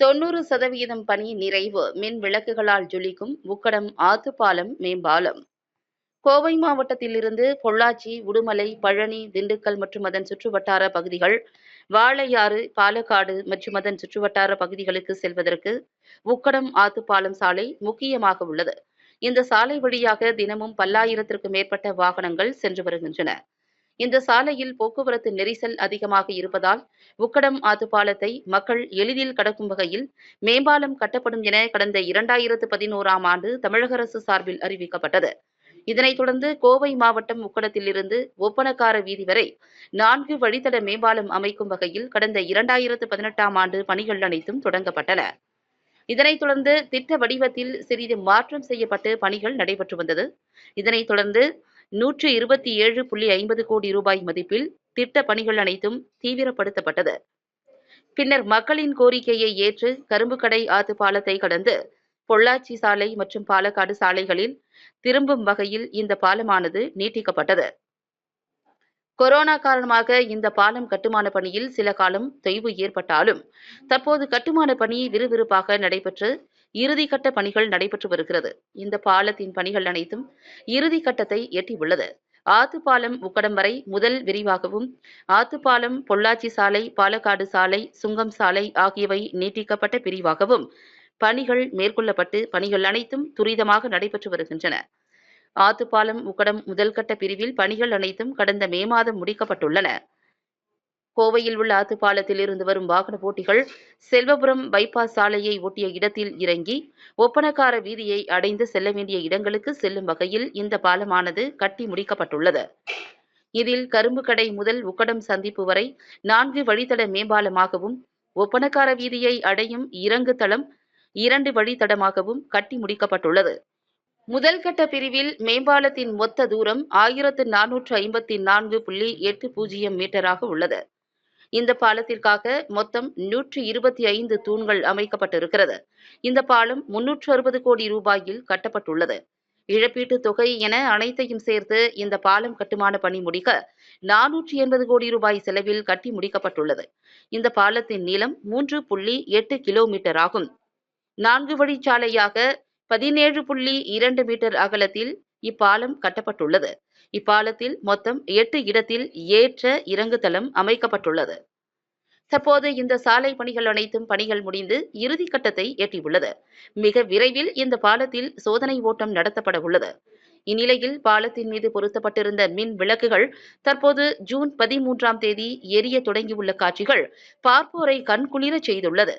தொண்ணூறு சதவீதம் பணி நிறைவு. மின் விளக்குகளால் ஜொலிக்கும் உக்கடம் ஆத்துப்பாலம் மேம்பாலம். கோவை மாவட்டத்திலிருந்து பொள்ளாச்சி உடுமலை பழனி திண்டுக்கல் மற்றும் அதன் சுற்றுவட்டார பகுதிகள் வாழையாறு பாலக்காடு மற்றும் அதன் சுற்றுவட்டார பகுதிகளுக்கு செல்வதற்கு உக்கடம் ஆத்துப்பாலம் சாலை முக்கியமாக உள்ளது. இந்த சாலை வழியாக தினமும் பல்லாயிரத்திற்கும் மேற்பட்ட வாகனங்கள் சென்று வருகின்றன. இந்த சாலையில் போக்குவரத்து நெரிசல் அதிகமாக இருப்பதால் உக்கடம் ஆத்துப்பாலத்தை மக்கள் எளிதில் கடக்கும் வகையில் மேம்பாலம் கட்டப்படும் என கடந்த இரண்டாயிரத்து பதினோராம் ஆண்டு தமிழக அரசு சார்பில் அறிவிக்கப்பட்டது. இதனைத் தொடர்ந்து கோவை மாவட்டம் உக்கடத்திலிருந்து ஒப்பனக்கார வீதி வரை நான்கு வழித்தட மேம்பாலம் அமைக்கும் வகையில் கடந்த இரண்டாயிரத்து பதினெட்டாம் ஆண்டு பணிகள் அனைத்தும் தொடங்கப்பட்டன. இதனைத் தொடர்ந்து திட்ட வடிவத்தில் சிறிது மாற்றம் செய்யப்பட்டு பணிகள் நடைபெற்று வந்தது. இதனைத் தொடர்ந்து நூற்று இருபத்தி ஏழு புள்ளி ஐம்பது கோடி ரூபாய் மதிப்பில் திட்ட பணிகள் அனைத்தும் தீவிரப்படுத்தப்பட்டது. பின்னர் மக்களின் கோரிக்கையை ஏற்று கரும்புக்கடை ஆத்து பாலத்தை கடந்து பொள்ளாச்சி சாலை மற்றும் பாலக்காடு சாலைகளில் திரும்பும் வகையில் இந்த பாலமானது நீட்டிக்கப்பட்டது. கொரோனா காரணமாக இந்த பாலம் கட்டுமான பணியில் சில காலம் தொய்வு ஏற்பட்டாலும் தற்போது கட்டுமான பணி விறுவிறுப்பாக நடைபெற்று இறுதிக்கட்ட பணிகள் நடைபெற்று வருகிறது. இந்த பாலத்தின் பணிகள் அனைத்தும் இறுதிக்கட்டத்தை எட்டியுள்ளது. ஆத்துப்பாலம் உக்கடம் வரை முதல் விரிவாகவும் ஆத்துப்பாலம் பொள்ளாச்சி சாலை பாலக்காடு சாலை சுங்கம் சாலை ஆகியவை நீட்டிக்கப்பட்ட பிரிவாகவும் பணிகள் மேற்கொள்ளப்பட்டு பணிகள் அனைத்தும் துரிதமாக நடைபெற்று வருகின்றன. ஆத்துப்பாலம் உக்கடம் முதல்கட்ட பிரிவில் பணிகள் அனைத்தும் கடந்த மே மாதம் முடிக்கப்பட்டுள்ளன. கோவையில் உள்ள ஆத்துப்பாலத்தில் இருந்து வரும் வாகன போட்டிகள் செல்வபுரம் பைபாஸ் சாலையை ஒட்டிய இடத்தில் இறங்கி ஒப்பனக்கார வீதியை அடைந்து செல்ல வேண்டிய இடங்களுக்கு செல்லும் வகையில் இந்த பாலமானது கட்டி முடிக்கப்பட்டுள்ளது. இதில் கரும்பு கடை முதல் உக்கடம் சந்திப்பு வரை நான்கு வழித்தட மேம்பாலமாகவும் ஒப்பனக்கார வீதியை அடையும் இறங்கு தளம் இரண்டு வழித்தடமாகவும் கட்டி முடிக்கப்பட்டுள்ளது. முதல் கட்ட பிரிவில் மேம்பாலத்தின் மொத்த தூரம் ஆயிரத்து நானூற்று ஐம்பத்தி நான்கு புள்ளி எட்டு பூஜ்ஜியம் மீட்டராக உள்ளது. இந்த பாலத்திற்காக மொத்தம் நூற்றி இருபத்தி ஐந்து தூண்கள் அமைக்கப்பட்டிருக்கிறது. இந்த பாலம் முன்னூற்று அறுபது கோடி ரூபாயில் கட்டப்பட்டுள்ளது. இழப்பீட்டு தொகை என அனைத்தையும் சேர்த்து இந்த பாலம் கட்டுமான பணி முடிக்க நானூற்றி எண்பது கோடி ரூபாய் செலவில் கட்டி முடிக்கப்பட்டுள்ளது. இந்த பாலத்தின் நீளம் மூன்று புள்ளி எட்டு கிலோமீட்டர் ஆகும். நான்கு வழிச்சாலையாக பதினேழு புள்ளி இரண்டு மீட்டர் அகலத்தில் இப்பாலம் கட்டப்பட்டுள்ளது. இப்பாலத்தில் மொத்தம் எட்டு இடத்தில் ஏற்ற இறங்குதளம் அமைக்கப்பட்டுள்ளது. தற்போது இந்த சாலை பணிகள் அனைத்தும் பணிகள் முடிந்து இறுதிக்கட்டத்தை எட்டியுள்ளது. மிக விரைவில் இந்த பாலத்தில் சோதனை ஓட்டம் நடத்தப்பட உள்ளது. இந்நிலையில் பாலத்தின் மீது பொருத்தப்பட்டிருந்த மின் விளக்குகள் தற்போது ஜூன் பதிமூன்றாம் தேதி எரிய தொடங்கியுள்ள காட்சிகள் பார்ப்போரை கண்குளிரச் செய்துள்ளது.